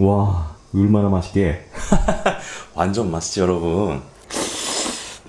와, 얼마나 맛있게. 완전 맛있지, 여러분.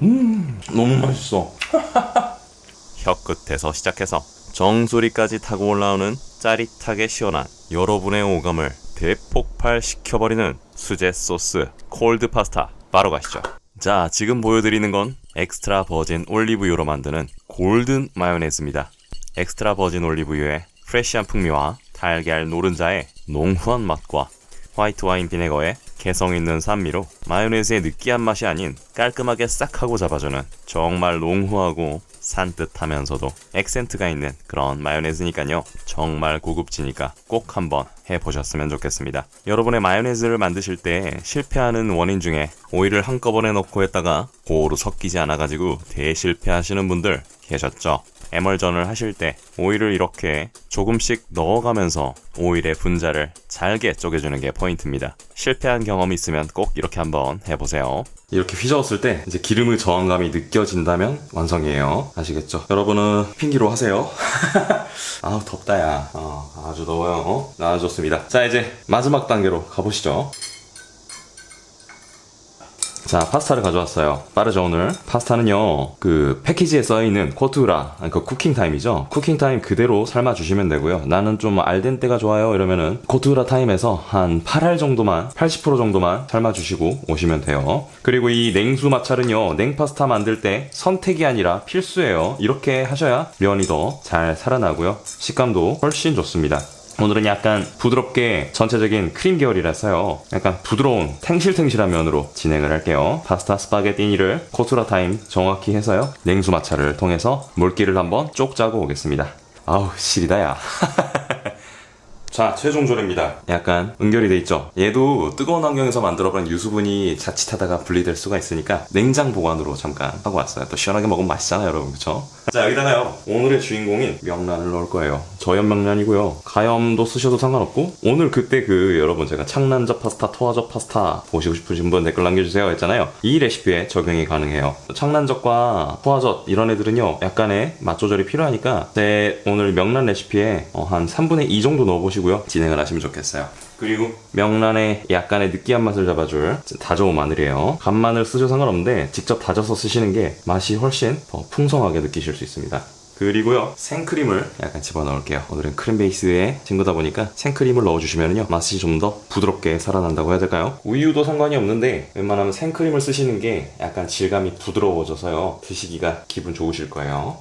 음, 너무 맛있어. 혀 끝에서 시작해서 정수리까지 타고 올라오는 짜릿하게 시원한 여러분의 오감을 대폭발 시켜버리는 수제 소스 콜드 파스타 바로 가시죠. 자, 지금 보여드리는 건 엑스트라 버진 올리브유로 만드는 골든 마요네즈입니다. 엑스트라 버진 올리브유의 프레시한 풍미와 달걀 노른자의 농후한 맛과 화이트 와인 비네거의 개성 있는 산미로 마요네즈의 느끼한 맛이 아닌 깔끔하게 싹 하고 잡아주는 정말 농후하고 산뜻하면서도 액센트가 있는 그런 마요네즈니까요. 정말 고급지니까 꼭 한번 해보셨으면 좋겠습니다. 여러분의 마요네즈를 만드실 때 실패하는 원인 중에 오일을 한꺼번에 넣고 했다가 고루 섞이지 않아가지고 대실패하시는 분들 계셨죠? 에멀전을 하실 때 오일을 이렇게 조금씩 넣어가면서 오일의 분자를 잘게 쪼개주는 게 포인트입니다. 실패한 경험이 있으면 꼭 이렇게 한번 해보세요. 이렇게 휘저었을 때 이제 기름의 저항감이 느껴진다면 완성이에요. 아시겠죠? 여러분은 핑기로 하세요. 아우 덥다 야. 어, 아주 더워요. 아주 좋습니다. 자 이제 마지막 단계로 가보시죠. 자, 파스타를 가져왔어요. 빠르죠, 오늘? 파스타는요, 그, 패키지에 써있는 코투라, 그 쿠킹타임이죠? 쿠킹타임 그대로 삶아주시면 되고요. 나는 좀 알덴테가 좋아요, 이러면은, 코투라 타임에서 한 8알 정도만, 80% 정도만 삶아주시고 오시면 돼요. 그리고 이 냉수 마찰은요, 냉파스타 만들 때 선택이 아니라 필수예요. 이렇게 하셔야 면이 더 잘 살아나고요. 식감도 훨씬 좋습니다. 오늘은 약간 부드럽게 전체적인 크림 계열이라서요. 약간 부드러운 탱실탱실한 면으로 진행을 할게요. 파스타 스파게티니를 코투라 타임 정확히 해서요. 냉수 마찰을 통해서 물기를 한번 쪽 짜고 오겠습니다. 아우 시리다 야. 자, 최종 조례입니다. 약간 은결이 돼 있죠? 얘도 뜨거운 환경에서 만들어버린 유수분이 자칫하다가 분리될 수가 있으니까 냉장 보관으로 잠깐 하고 왔어요. 또 시원하게 먹으면 맛있잖아요, 여러분. 그쵸? 자, 여기다가요. 오늘의 주인공인 명란을 넣을 거예요. 저염 명란이고요. 가염도 쓰셔도 상관없고 오늘 그때 그 여러분 제가 창란젓 파스타, 토화젓 파스타 보시고 싶으신 분 댓글 남겨주세요 했잖아요. 이 레시피에 적용이 가능해요. 창란젓과 토화젓 이런 애들은요. 약간의 맛 조절이 필요하니까 제 오늘 명란 레시피에 어, 한 3분의 2 정도 넣어보시고요. 진행을 하시면 좋겠어요. 그리고 명란의 약간의 느끼한 맛을 잡아줄 다져온 마늘이에요. 간마늘 쓰셔도 상관없는데 직접 다져서 쓰시는 게 맛이 훨씬 더 풍성하게 느끼실 수 있습니다. 그리고요 생크림을 약간 집어넣을게요 오늘은 크림 베이스의 친구다 보니까 생크림을 넣어주시면요 맛이 좀 더 부드럽게 살아난다고 해야 될까요? 우유도 상관이 없는데 웬만하면 생크림을 쓰시는 게 약간 질감이 부드러워져서요 드시기가 기분 좋으실 거예요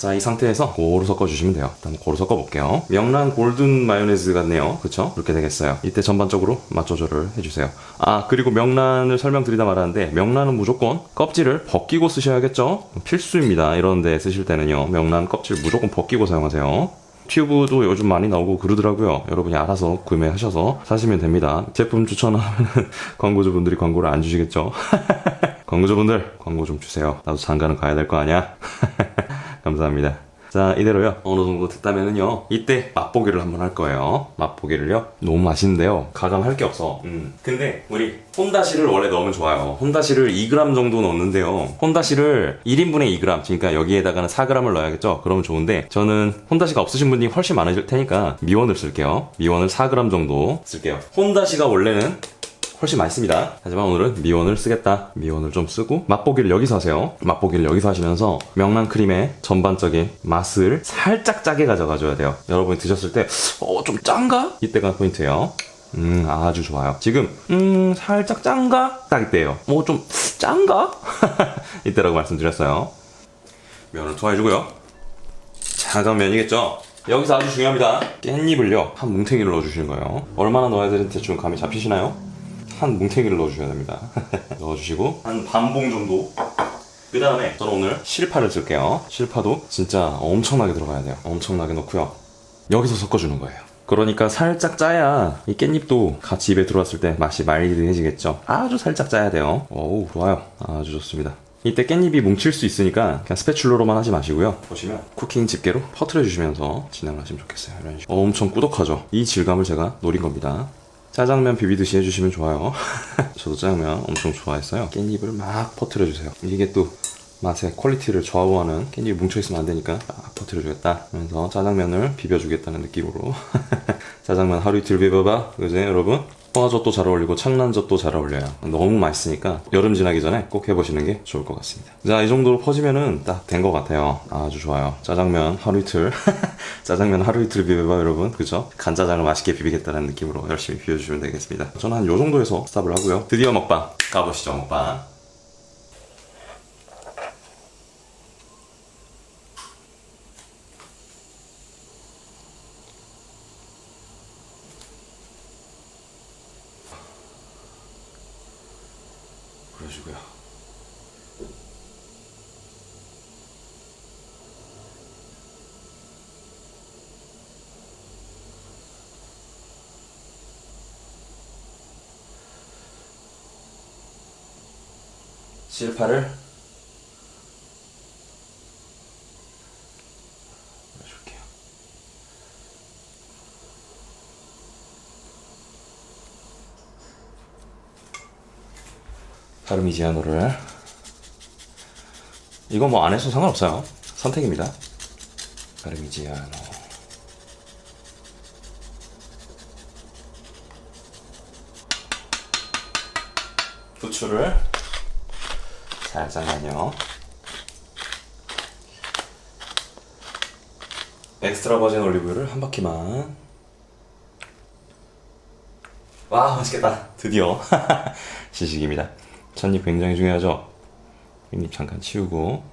자, 이 상태에서 고루 섞어주시면 돼요. 일단 고루 섞어볼게요. 명란 골든 마요네즈 같네요. 그쵸? 이렇게 되겠어요. 이때 전반적으로 맛 조절을 해주세요. 아, 그리고 명란을 설명드리다 말았는데, 명란은 무조건 껍질을 벗기고 쓰셔야겠죠? 필수입니다. 이런데 쓰실 때는요. 명란 껍질 무조건 벗기고 사용하세요. 튜브도 요즘 많이 나오고 그러더라고요. 여러분이 알아서 구매하셔서 사시면 됩니다. 제품 추천하면 광고주분들이 광고를 안 주시겠죠? 광고주분들 광고 좀 주세요. 나도 장가는 가야 될 거 아니야? 감사합니다. 자, 이대로요. 어느 정도 됐다면은요. 이때 맛보기를 한번 할 거예요. 맛보기를요. 너무 맛있는데요. 가감할 게 없어. 음. 근데 우리 혼다시를 원래 넣으면 좋아요. 혼다시를 2g 정도 넣는데요. 혼다시를 1인분에 2g. 그러니까 여기에다가는 4g을 넣어야겠죠. 그러면 좋은데 저는 혼다시가 없으신 분이 훨씬 많으실 테니까 미원을 쓸게요. 미원을 4g 정도 쓸게요. 혼다시가 원래는 훨씬 맛있습니다. 하지만 오늘은 미원을 쓰겠다. 미원을 좀 쓰고 맛보기를 여기서 하세요. 맛보기를 여기서 하시면서 명란 크림의 전반적인 맛을 살짝 짜게 가져가줘야 돼요. 여러분이 드셨을 때 어, 좀 짠가? 이때가 포인트예요. 음, 아주 좋아요. 지금, 음, 살짝 짠가? 딱 이때예요. 뭐 좀 짠가? 이때라고 말씀드렸어요. 면을 투하해주고요. 차가운 면이겠죠? 여기서 아주 중요합니다. 깻잎을요, 한 뭉탱이를 넣어주시는 거예요. 얼마나 넣어야 되는지 대충 감이 잡히시나요? 한 뭉탱이를 넣어주셔야 됩니다. 넣어주시고 한 반봉 정도. 그 다음에 저는 오늘 실파를 쓸게요. 실파도 진짜 엄청나게 들어가야 돼요. 엄청나게 넣고요. 여기서 섞어주는 거예요. 그러니까 살짝 짜야 이 깻잎도 같이 입에 들어왔을 때 맛이 마일드해지겠죠. 아주 살짝 짜야 돼요. 어우 좋아요. 아주 좋습니다. 이때 깻잎이 뭉칠 수 있으니까 그냥 스패출러로만 하지 마시고요. 보시면 쿠킹 집게로 퍼트려 주시면서 진행을 하시면 좋겠어요. 이런 식으로. 엄청 꾸덕하죠. 이 질감을 제가 노린 겁니다. 짜장면 비비듯이 해주시면 좋아요. 저도 짜장면 엄청 좋아했어요. 깻잎을 막 퍼뜨려주세요. 이게 또 맛의 퀄리티를 좌우하는 깻잎이 뭉쳐있으면 안 되니까 막 퍼뜨려주겠다 하면서 짜장면을 비벼주겠다는 느낌으로 짜장면 하루 이틀 비벼봐 그지 여러분? 홍화젓도 잘 어울리고 창란젓도 잘 어울려요. 너무 맛있으니까 여름 지나기 전에 꼭 해보시는 게 좋을 것 같습니다. 자, 이 정도로 퍼지면은 딱 된 것 같아요. 아주 좋아요. 짜장면 하루 이틀. 짜장면 하루 이틀 비벼봐, 여러분. 그죠? 간짜장을 맛있게 비비겠다는 느낌으로 열심히 비벼주시면 되겠습니다. 저는 한 요 정도에서 스탑을 하고요. 드디어 먹방. 가보시죠, 먹방. 실파를 넣어줄게요. 파르미지아노를 이거 뭐 안 해도 상관없어요. 선택입니다. 파르미지아노 후추를 살짝만요. 엑스트라 버진 올리브유를 한 바퀴만. 와 맛있겠다. 드디어 시식입니다. 첫입 굉장히 중요하죠. 윗입 잠깐 치우고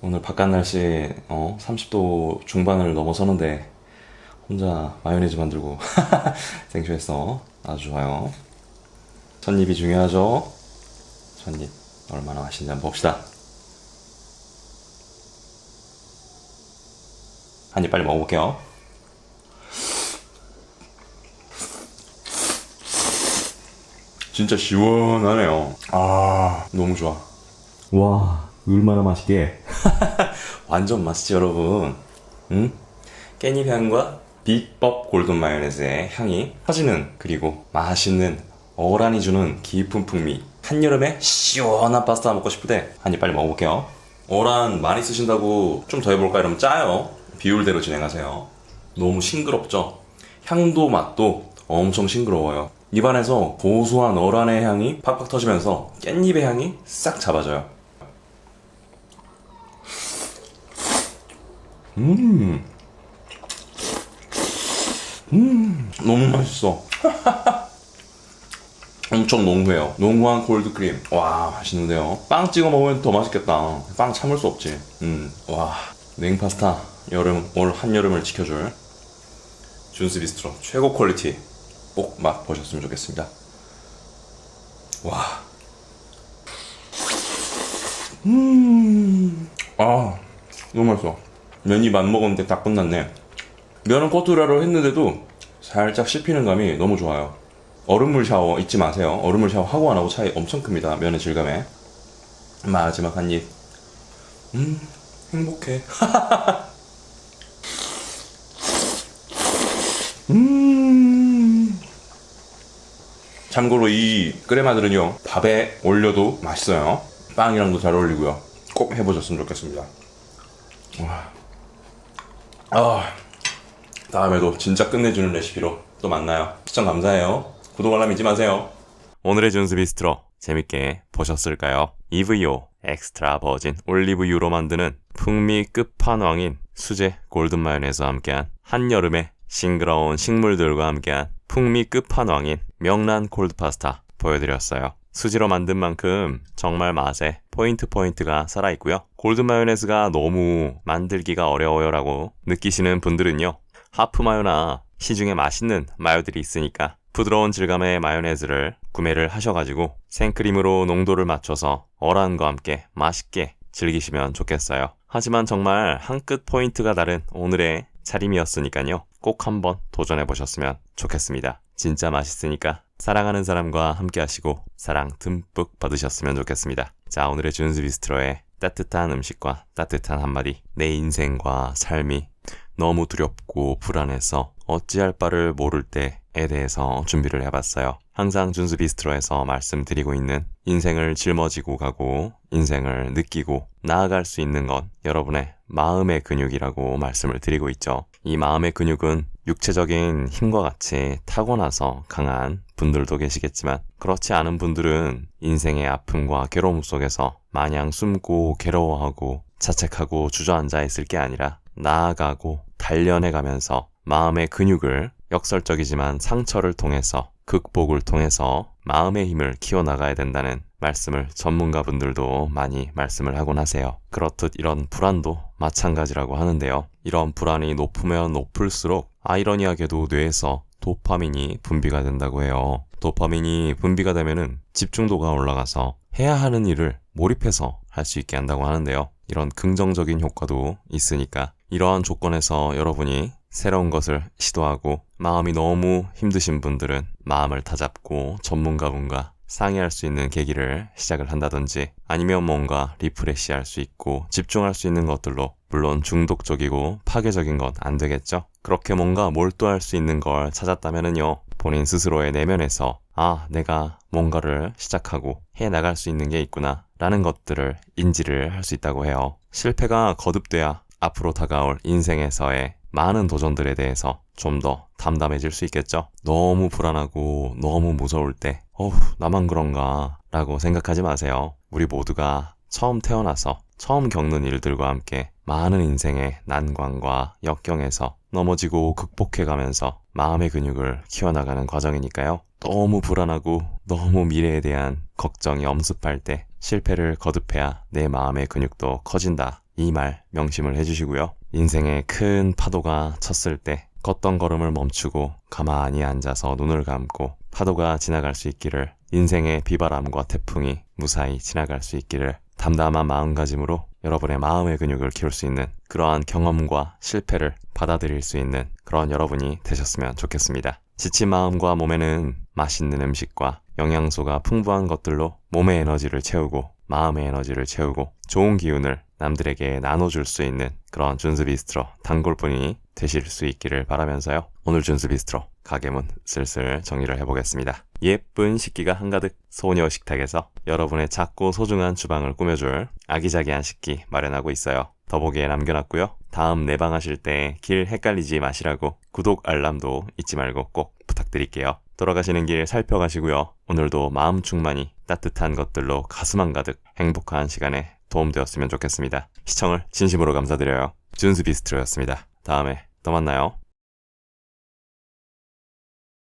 오늘 바깥 날씨 어, 30도 중반을 넘어서는데 혼자 마요네즈 만들고 생쇼했어. 아주 좋아요. 첫입이 중요하죠. 첫입 얼마나 맛있는지 한번 봅시다. 한 입 빨리 먹어볼게요. 진짜 시원하네요. 아, 너무 좋아. 와, 얼마나 맛있게. 완전 맛있지, 여러분. 응? 깻잎 향과 비법 골든 마요네즈의 향이 퍼지는 그리고 맛있는 어란이 주는 깊은 풍미. 한여름에 시원한 파스타 먹고 싶을 때 한 입 빨리 먹어볼게요. 어란 많이 쓰신다고 좀 더 해볼까 이러면 짜요. 비율대로 진행하세요. 너무 싱그럽죠? 향도 맛도 엄청 싱그러워요. 입안에서 고소한 어란의 향이 팍팍 터지면서 깻잎의 향이 싹 잡아져요. 음. 음, 너무 맛있어. 엄청 농후해요. 농후한 콜드크림. 와, 맛있는데요. 빵 찍어 먹으면 더 맛있겠다. 빵 참을 수 없지. 음, 와. 냉파스타. 여름, 올 한여름을 지켜줄 준스 비스트로. 최고 퀄리티. 꼭 맛 보셨으면 좋겠습니다. 와. 음. 아, 너무 맛있어. 면이 맛 먹었는데 다 끝났네. 면은 코트라로 했는데도 살짝 씹히는 감이 너무 좋아요. 얼음물 샤워 잊지 마세요. 얼음물 샤워 하고 안 하고 차이 엄청 큽니다. 면의 질감에. 마지막 한 입. 음, 행복해. 음. 참고로 이 끄레마들은요, 밥에 올려도 맛있어요. 빵이랑도 잘 어울리고요. 꼭 해보셨으면 좋겠습니다. 와. 아, 다음에도 진짜 끝내주는 레시피로 또 만나요. 시청 감사해요. 구독 알람 잊지 마세요. 오늘의 준스 비스트로 재밌게 보셨을까요? EVO 엑스트라 버진 올리브유로 만드는 풍미 끝판왕인 수제 골든 마요네즈와 함께한 한여름의 싱그러운 식물들과 함께한 풍미 끝판왕인 명란 콜드 파스타 보여드렸어요. 수지로 만든 만큼 정말 맛에 포인트 포인트가 살아있고요. 골든 마요네즈가 너무 만들기가 어려워요 라고 느끼시는 분들은요. 하프 마요나 시중에 맛있는 마요들이 있으니까 부드러운 질감의 마요네즈를 구매를 하셔가지고 생크림으로 농도를 맞춰서 어란과 함께 맛있게 즐기시면 좋겠어요. 하지만 정말 한 끗 포인트가 다른 오늘의 차림이었으니까요. 꼭 한번 도전해 보셨으면 좋겠습니다. 진짜 맛있으니까 사랑하는 사람과 함께 하시고 사랑 듬뿍 받으셨으면 좋겠습니다. 자, 오늘의 준스 비스트로의 따뜻한 음식과 따뜻한 한마디. 내 인생과 삶이 너무 두렵고 불안해서 어찌할 바를 모를 때 에 대해서 준비를 해봤어요. 항상 준수 비스트로에서 말씀드리고 있는 인생을 짊어지고 가고 인생을 느끼고 나아갈 수 있는 건 여러분의 마음의 근육이라고 말씀을 드리고 있죠. 이 마음의 근육은 육체적인 힘과 같이 타고나서 강한 분들도 계시겠지만 그렇지 않은 분들은 인생의 아픔과 괴로움 속에서 마냥 숨고 괴로워하고 자책하고 주저앉아 있을 게 아니라 나아가고 단련해 가면서 마음의 근육을 역설적이지만 상처를 통해서 극복을 통해서 마음의 힘을 키워나가야 된다는 말씀을 전문가분들도 많이 말씀을 하곤 하세요. 그렇듯 이런 불안도 마찬가지라고 하는데요. 이런 불안이 높으면 높을수록 아이러니하게도 뇌에서 도파민이 분비가 된다고 해요. 도파민이 분비가 되면은 집중도가 올라가서 해야 하는 일을 몰입해서 할 수 있게 한다고 하는데요. 이런 긍정적인 효과도 있으니까 이러한 조건에서 여러분이 새로운 것을 시도하고 마음이 너무 힘드신 분들은 마음을 다잡고 전문가분과 상의할 수 있는 계기를 시작을 한다든지 아니면 뭔가 리프레시 할 수 있고 집중할 수 있는 것들로 물론 중독적이고 파괴적인 건 안 되겠죠? 그렇게 뭔가 몰두할 수 있는 걸 찾았다면은요 본인 스스로의 내면에서 아 내가 뭔가를 시작하고 해 나갈 수 있는 게 있구나 라는 것들을 인지를 할 수 있다고 해요 실패가 거듭돼야 앞으로 다가올 인생에서의 많은 도전들에 대해서 좀 더 담담해질 수 있겠죠? 너무 불안하고 너무 무서울 때, 어우, 나만 그런가? 라고 생각하지 마세요. 우리 모두가 처음 태어나서 처음 겪는 일들과 함께 많은 인생의 난관과 역경에서 넘어지고 극복해 가면서 마음의 근육을 키워나가는 과정이니까요. 너무 불안하고 너무 미래에 대한 걱정이 엄습할 때 실패를 거듭해야 내 마음의 근육도 커진다. 이 말 명심을 해주시고요. 인생의 큰 파도가 쳤을 때 걷던 걸음을 멈추고 가만히 앉아서 눈을 감고 파도가 지나갈 수 있기를 인생의 비바람과 태풍이 무사히 지나갈 수 있기를 담담한 마음가짐으로 여러분의 마음의 근육을 키울 수 있는 그러한 경험과 실패를 받아들일 수 있는 그런 여러분이 되셨으면 좋겠습니다. 지친 마음과 몸에는 맛있는 음식과 영양소가 풍부한 것들로 몸의 에너지를 채우고 마음의 에너지를 채우고 좋은 기운을 남들에게 나눠줄 수 있는 그런 준스 비스트로 단골분이 되실 수 있기를 바라면서요. 오늘 준스 비스트로 가게문 슬슬 정리를 해보겠습니다. 예쁜 식기가 한가득 소녀 식탁에서 여러분의 작고 소중한 주방을 꾸며줄 아기자기한 식기 마련하고 있어요. 더보기에 남겨놨고요. 다음 내방하실 때 길 헷갈리지 마시라고 구독 알람도 잊지 말고 꼭 부탁드릴게요. 돌아가시는 길 살펴가시고요. 오늘도 마음 충만히 따뜻한 것들로 가슴 한 가득 행복한 시간에 도움되었으면 좋겠습니다. 시청을 진심으로 감사드려요. 준스 비스트로였습니다. 다음에 또 만나요.